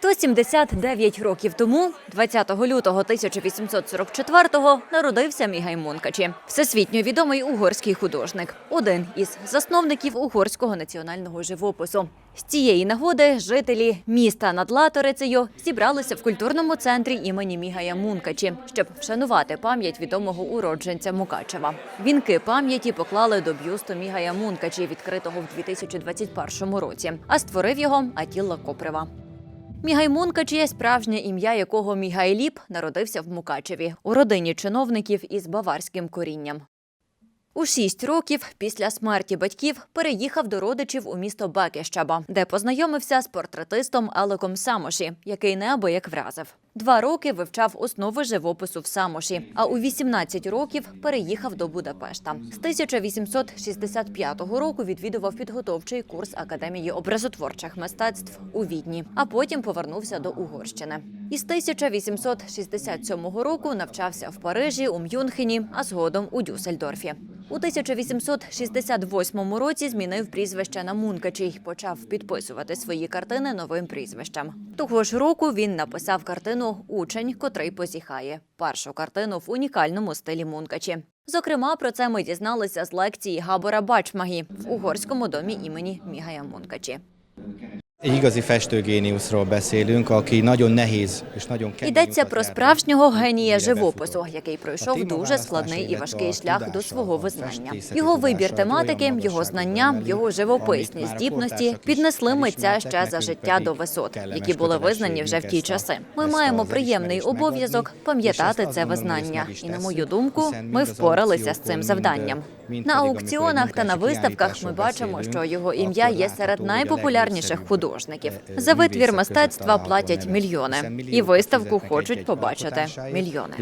179 років тому, 20 лютого 1844-го, народився Мігай Мункачі, всесвітньо відомий угорський художник, один із засновників угорського національного живопису. З цієї нагоди жителі міста над Латорицею зібралися в культурному центрі імені Мігая Мункачі, щоб вшанувати пам'ять відомого уродженця Мукачева. Вінки пам'яті поклали до бюсту Мігая Мункачі, відкритого в 2021 році, а створив його Атілла Коприва. Мігай Мункачі, справжнє ім'я якого Мігай Ліп, народився в Мукачеві у родині чиновників із баварським корінням. У шість років після смерті батьків переїхав до родичів у місто Бекещаба, де познайомився з портретистом Алеком Самоші, який неабияк вразив. Два роки вивчав основи живопису в Самоші, а у 18 років переїхав до Будапешта. З 1865 року відвідував підготовчий курс Академії образотворчих мистецтв у Відні, а потім повернувся до Угорщини. Із 1867 року навчався в Парижі, у Мюнхені, а згодом у Дюссельдорфі. У 1868 році змінив прізвище на Мункачі й почав підписувати свої картини новим прізвищем. Того ж року він написав картину Учень, котрий позіхає. Першу картину в унікальному стилі Мункачі. Зокрема, про це ми дізналися з лекції Габора Бачмагі в угорському домі імені Мігая Мункачі. Egy igazi festőgéniuszról beszélünk, aki nagyon nehéz és nagyon kemény Йдеться про справжнього генія живопису, який пройшов дуже складний і важкий шлях до свого визнання. Його вибір тематики, його знання, його живописні здібності піднесли митця ще за життя до висот, які були визнані вже в ті часи. Ми маємо приємний обов'язок пам'ятати це визнання. І на мою думку, ми впоралися з цим завданням. На аукціонах та на виставках ми бачимо, що його ім'я є серед найпопулярніших legnépszerűbb, художників. е, За витвір мистецтва платять мільйони, і виставку хочуть побачити мільйони.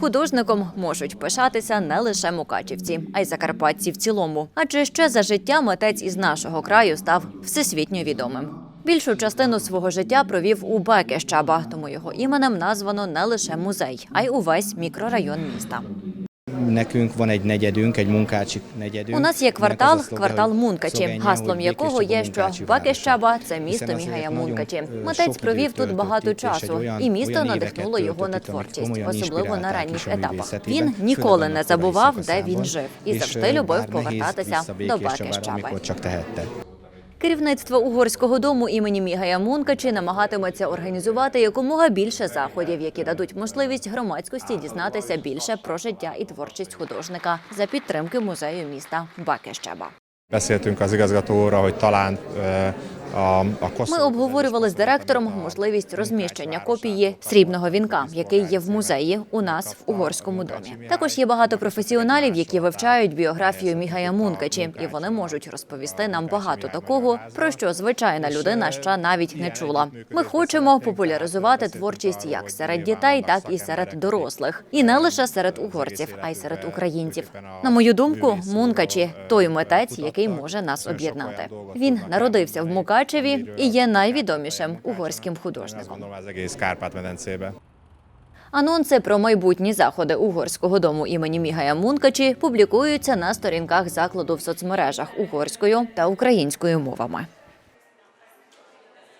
Художником можуть пишатися не лише мукачівці, а й закарпатці в цілому. Адже ще за життя митець із нашого краю став всесвітньо відомим. Більшу частину свого життя провів у Бекещаба, тому його іменем названо не лише музей, а й увесь мікрорайон міста. Nekünk van egy negyedünk, egy munkácsi negyedünk. У нас є квартал, квартал Мункачі, гаслом якого є, що városa. це місто nagyon, Мункачі. Митець провів тут багато часу, і місто надихнуло його на творчість, особливо на ранніх етапах. Він ніколи не забував, де він жив, і завжди любив повертатися до Békéscsabára, Керівництво угорського дому імені Мігая Мункачі намагатиметься організувати якомога більше заходів, які дадуть можливість громадськості дізнатися більше про життя і творчість художника за підтримки музею міста Бакещеба. Beszéltünk az igazgatóra, hogy talán a Ми обговорювали з директором можливість розміщення копії срібного вінка, який є в музеї у нас в угорському домі. Також є багато професіоналів, які вивчають біографію Мігая Мункачі, і вони можуть розповісти нам багато такого, про що звичайна людина ще навіть не чула. Ми хочемо популяризувати творчість як серед дітей, так і серед дорослих, і не лише серед угорців, а й серед українців. На мою думку, Мункачі той митець, який може нас об'єднати. Він народився в Мукачеві і є найвідомішим угорським художником. Анонси про майбутні заходи угорського дому імені Мігая Мункачі публікуються на сторінках закладу в соцмережах угорською та українською мовами.